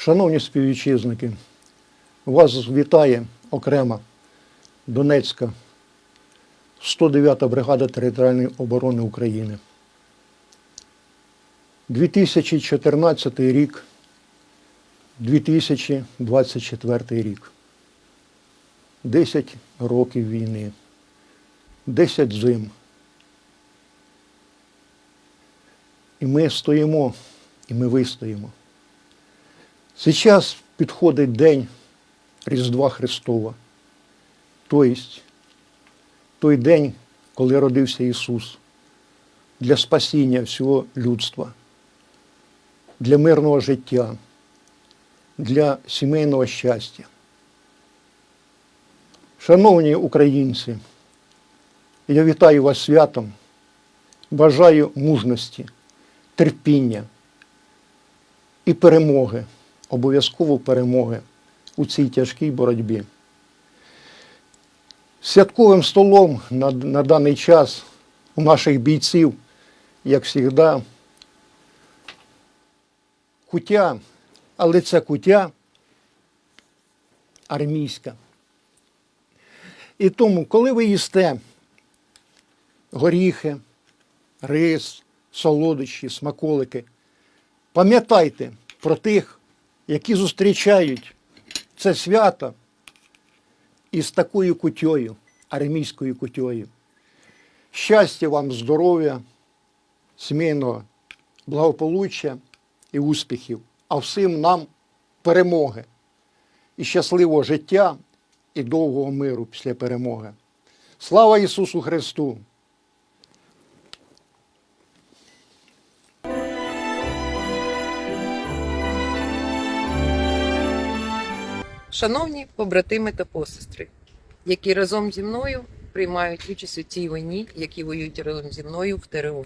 Шановні співвітчизники, вас вітає окрема Донецька 109-та бригада територіальної оборони України. 2014 рік, 2024 рік. 10 років війни, 10 зим. І ми стоїмо, і ми вистоїмо. Сейчас підходить день Різдва Христова, тобто той день, коли родився Ісус для спасіння всього людства, для мирного життя, для сімейного щастя. Шановні українці, я вітаю вас святом, бажаю мужності, терпіння і перемоги, обов'язково перемоги у цій тяжкій боротьбі. Святковим столом на, на даний час у наших бійців, як завжди, кутя, але це кутя армійська. І тому, коли ви їсте горіхи, рис, солодощі, смаколики, пам'ятайте про тих, які зустрічають це свято із такою кутьою, армійською кутьою. Щастя вам, здоров'я, сімейного благополуччя і успіхів, а всім нам перемоги і щасливого життя і довгого миру після перемоги. Слава Ісусу Христу! Шановні побратими та посестри, які разом зі мною приймають участь у цій війні, які воюють разом зі мною в ТРО.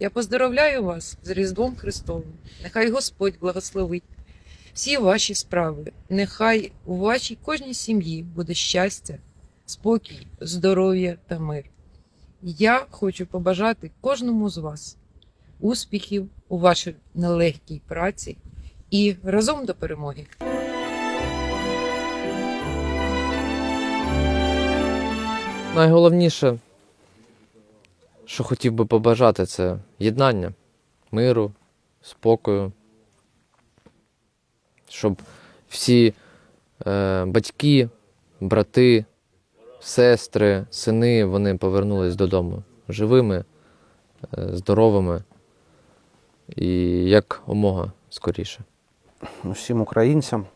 Я поздоровляю вас з Різдвом Христовим. Нехай Господь благословить всі ваші справи. Нехай у вашій кожній сім'ї буде щастя, спокій, здоров'я та мир. Я хочу побажати кожному з вас успіхів у вашій нелегкій праці і разом до перемоги. Найголовніше, що хотів би побажати, це єднання, миру, спокою, щоб всі е, батьки, брати, сестри, сини вони повернулись додому живими, е, здоровими і як омога скоріше. усім українцям,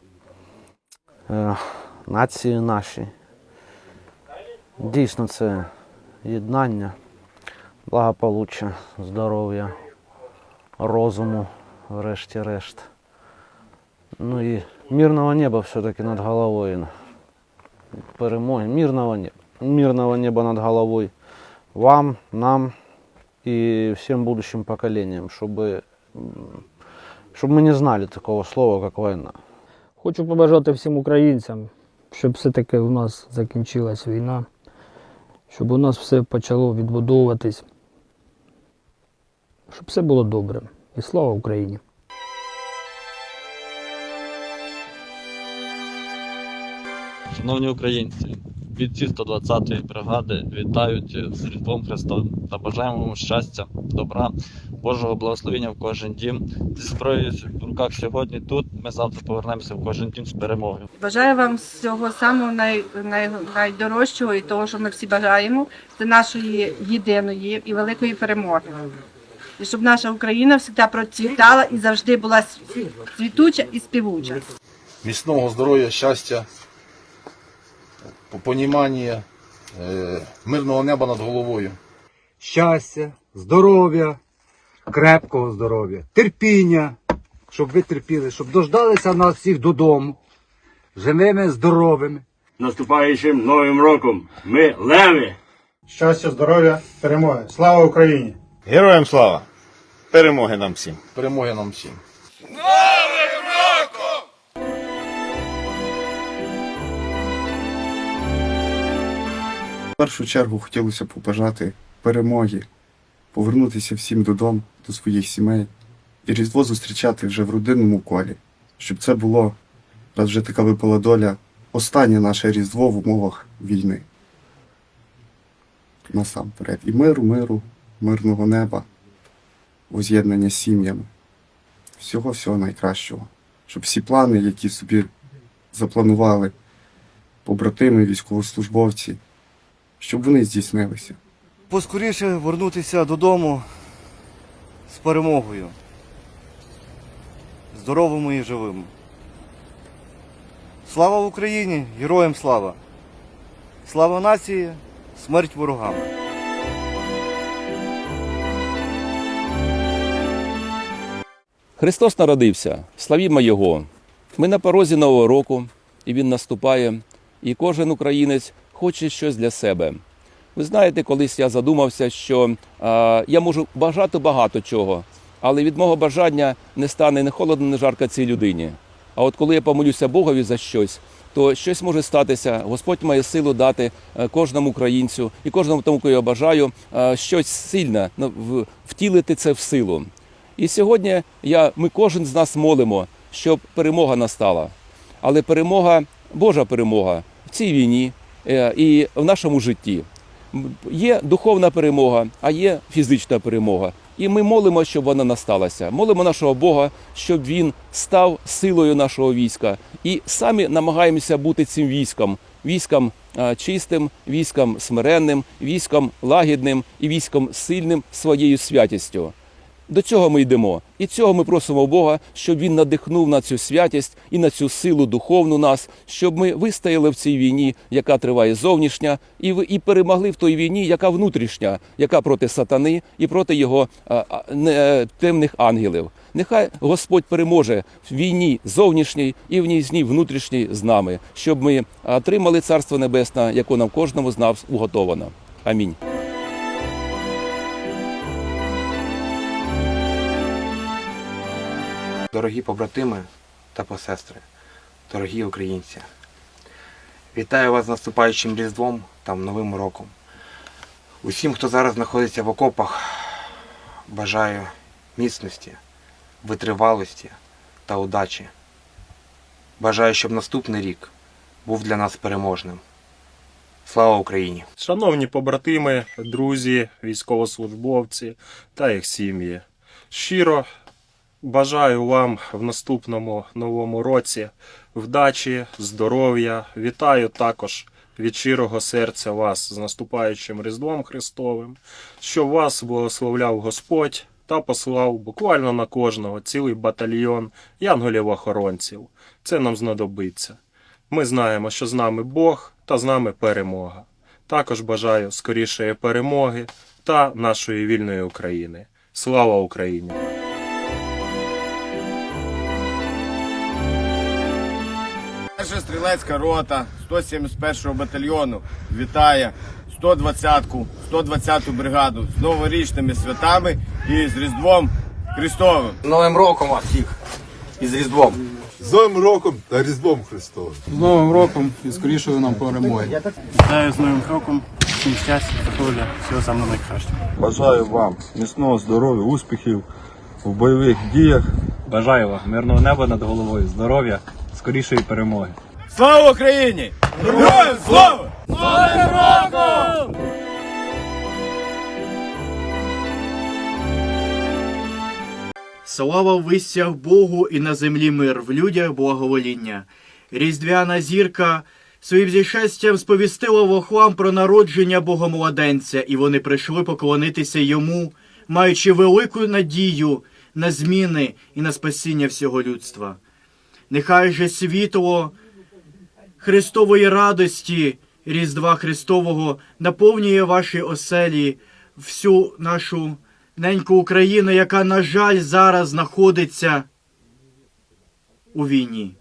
е, нації нашій. Дійсно, це єднання, благополуччя, здоров'я, розуму, врешті-решт. Ну і мирного неба все-таки над головою. Перемоги, мирного неба. Мирного неба над головой вам, нам и всем будущим поколениям, чтобы, м, чтобы мы не знали такого слова, как война. Хочу побажати всім українцям, щоб все-таки у нас закінчилась війна, щоб у нас все почало відбудовуватись, щоб все було добре. І слава Україні! Шановні українці, бійці 120-ї бригади вітають з Різдвом Христом та бажаємо вам щастя, добра, Божого благословення в кожен дім. Зі зброєю в руках сьогодні тут. Ми завтра повернемося в кожен дім з перемогою. Бажаю вам всього самого най, най, найдорожчого і того, що ми всі бажаємо, це нашої єдиної і великої перемоги. І щоб наша Україна завжди процвітала і завжди була цвітуча і співуча. міцного здоров'я, щастя, понімання, е, мирного неба над головою. щастя, здоров'я, крепкого здоров'я, терпіння, щоб ви терпіли, щоб дождалися нас всіх додому, живими, здоровими. наступаючим новим роком. Ми леви! Щастя, здоров'я, перемоги! Слава Україні! Героям слава! Перемоги нам всім! Перемоги нам всім. Першу чергу хотілося побажати перемоги, повернутися всім додому, до своїх сімей і Різдво зустрічати вже в родинному колі, щоб це було, раз вже така випала доля, останнє наше Різдво в умовах війни. Насамперед. І миру, миру, мирного неба, воз'єднання з сім'ями. Всього-всього найкращого. Щоб всі плани, які собі запланували побратими, військовослужбовці, щоб вони здійснилися. Поскоріше вернутися додому з перемогою. Здоровими і живими. Слава Україні! Героям слава! Слава нації! Смерть ворогам! Христос народився, славімо Його. Ми на порозі Нового року, і Він наступає, і кожен українець хоче щось для себе. Ви знаєте, колись я задумався, що а, я можу бажати багато чого, але від мого бажання не стане не холодно, не жарко цій людині. А от коли я помолюся Богові за щось, то щось може статися. Господь має силу дати е, кожному українцю і кожному тому, кого я бажаю, е, щось сильне ну, втілити це в силу. І сьогодні я, ми кожен з нас молимо, щоб перемога настала. Але перемога, Божа перемога в цій війні і в нашому житті. Є духовна перемога, а є фізична перемога. І ми молимо, щоб вона насталася. Молимо нашого Бога, щоб він став силою нашого війська. І самі намагаємося бути цим військом, військом е, чистим, військом смиренним, військом лагідним і військом сильним своєю святістю. До цього ми йдемо. І цього ми просимо Бога, щоб Він надихнув на цю святість і на цю силу духовну нас, щоб ми вистояли в цій війні, яка триває зовнішня, і, і перемогли в той війні, яка внутрішня, яка проти сатани і проти його а, не, е, темних ангелів. Нехай Господь переможе в війні зовнішній і в війні внутрішній з нами, щоб ми отримали Царство Небесне, яке нам кожному з нас уготовано. Амінь. Дорогі побратими та посестри, дорогі українці, вітаю вас з наступаючим Різдвом та Новим роком. Усім, хто зараз знаходиться в окопах, бажаю міцності, витривалості та удачі. Бажаю, щоб наступний рік був для нас переможним. Слава Україні! Шановні побратими, друзі, військовослужбовці та їх сім'ї. Щиро бажаю вам в наступному новому році вдачі, здоров'я. Вітаю також від щирого серця вас з наступаючим Різдвом Христовим, щоб вас благословляв Господь та послав буквально на кожного цілий батальйон янголів-охоронців. Це нам знадобиться. Ми знаємо, що з нами Бог та з нами перемога. Також бажаю скорішої перемоги та нашої вільної України. Слава Україні! Перша стрілецька рота 171-го батальйону вітає 120-ку, 120-ту бригаду з новорічними святами і з Різдвом Христовим. З Новим роком вас всіх і з Різдвом! З Новим роком та Різдвом Христовим! З Новим роком і скорішої нам перемоги. Вітаю з Новим роком, всім щастя, здоров'я, всього самого найкращого. Бажаю вам міцного здоров'я, успіхів у бойових діях. Бажаю вам мирного неба над головою, здоров'я, скорішої перемоги. Слава Україні! Героям слава! Слава в вистях Богу і на землі мир, в людях благовоління. Різдвяна зірка своїм зішестям сповістила вохлам про народження Богомладенця, і вони прийшли поклонитися йому, маючи велику надію на зміни і на спасіння всього людства. Нехай же світло Христової радості, Різдва Христового наповнює ваші оселі, всю нашу неньку Україну, яка, на жаль, зараз знаходиться у війні.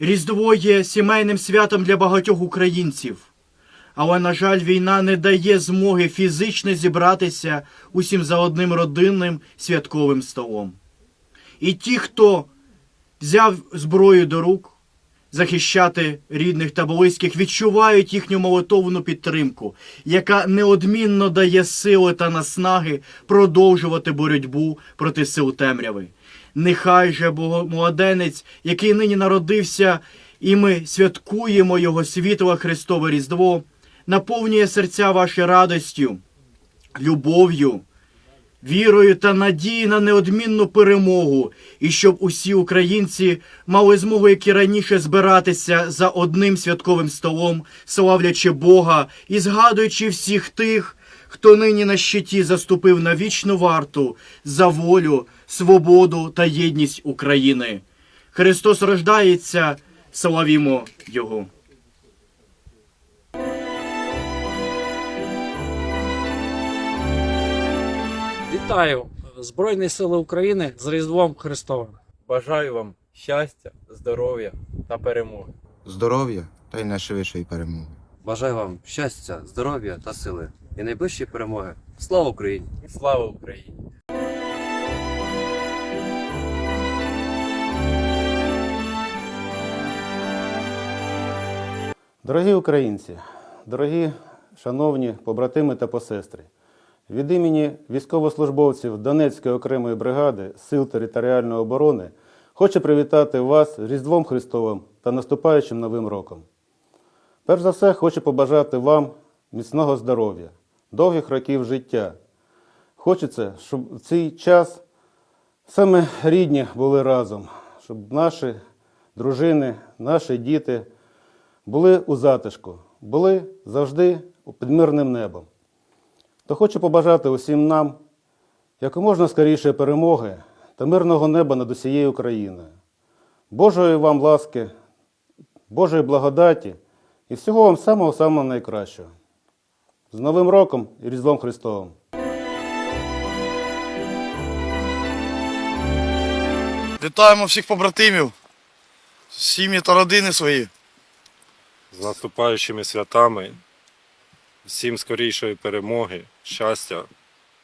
Різдво є сімейним святом для багатьох українців, але, на жаль, війна не дає змоги фізично зібратися усім за одним родинним святковим столом. І ті, хто взяв зброю до рук, захищати рідних та близьких, відчувають їхню молитовну підтримку, яка неодмінно дає сили та наснаги продовжувати боротьбу проти сил темряви. Нехай же Богомладенець, який нині народився, і ми святкуємо Його світле Христове Різдво, наповнює серця ваші радостю, любов'ю, вірою та надією на неодмінну перемогу, і щоб усі українці мали змогу, як і раніше, збиратися за одним святковим столом, славлячи Бога і згадуючи всіх тих, хто нині на щиті заступив на вічну варту за волю, свободу та єдність України. Христос рождається, славімо Його. Вітаю Збройні Сили України з Різдвом Христовим. Бажаю вам щастя, здоров'я та перемоги. здоров'я та й найшвидшої перемоги. Бажаю вам щастя, здоров'я та сили і найближчої перемоги. Слава Україні! Слава Україні! Дорогі українці, дорогі шановні побратими та посестри, від імені військовослужбовців Донецької окремої бригади Сил територіальної оборони хочу привітати вас з Різдвом Христовим та наступаючим Новим роком. Перш за все, хочу побажати вам міцного здоров'я, довгих років життя. Хочеться, щоб в цей час саме рідні були разом, щоб наші дружини, наші діти були у затишку, були завжди під мирним небом. То хочу побажати усім нам якоможна скоріше перемоги та мирного неба над усією Україною. Божої вам ласки, Божої благодаті і всього вам самого-самого найкращого. З Новим роком і Різдвом Христовим! Вітаємо всіх побратимів, сім'ї та родини свої. З наступаючими святами, всім скорішої перемоги, щастя,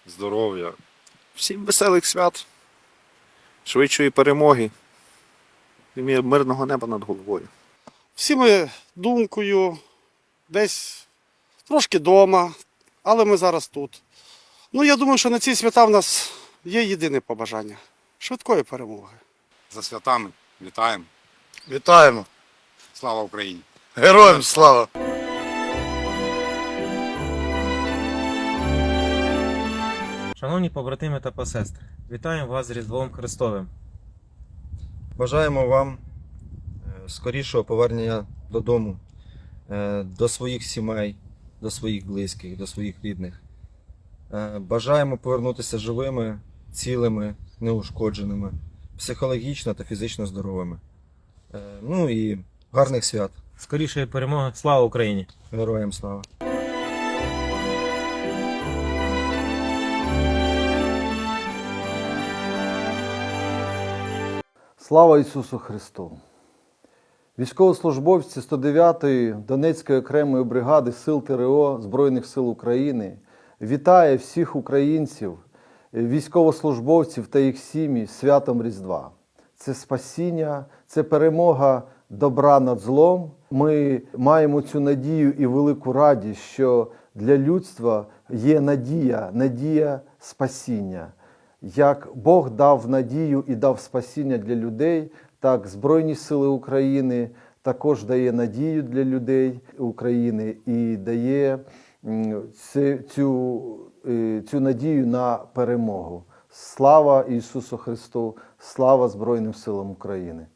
здоров'я. Всім веселих свят, швидшої перемоги і мирного неба над головою. Всі ми думкою, десь трошки вдома, але ми зараз тут. Ну, я думаю, що на ці свята в нас є єдине побажання швидкої перемоги. За святами вітаємо. Вітаємо! Слава Україні! Героям слава! Шановні побратими та посестри, вітаємо вас з Різдвом Христовим. Бажаємо вам е, скорішого повернення додому, е, до своїх сімей, до своїх близьких, до своїх рідних. Е, Бажаємо повернутися живими, цілими, неушкодженими, психологічно та фізично здоровими. Ну і гарних свят. Скорішої перемоги, слава Україні! Героям слава! Слава Ісусу Христу! Військовослужбовці 109-ї Донецької окремої бригади Сил ТРО Збройних сил України вітає всіх українців, військовослужбовців та їх сім'ї святом Різдва. Це спасіння, це перемога добра над злом. Ми маємо цю надію і велику радість, що для людства є надія, надія спасіння. Як Бог дав надію і дав спасіння для людей, так Збройні Сили України також дає надію для людей України і дає цю, е, цю надію на перемогу. Слава Ісусу Христу! Слава Збройним силам України!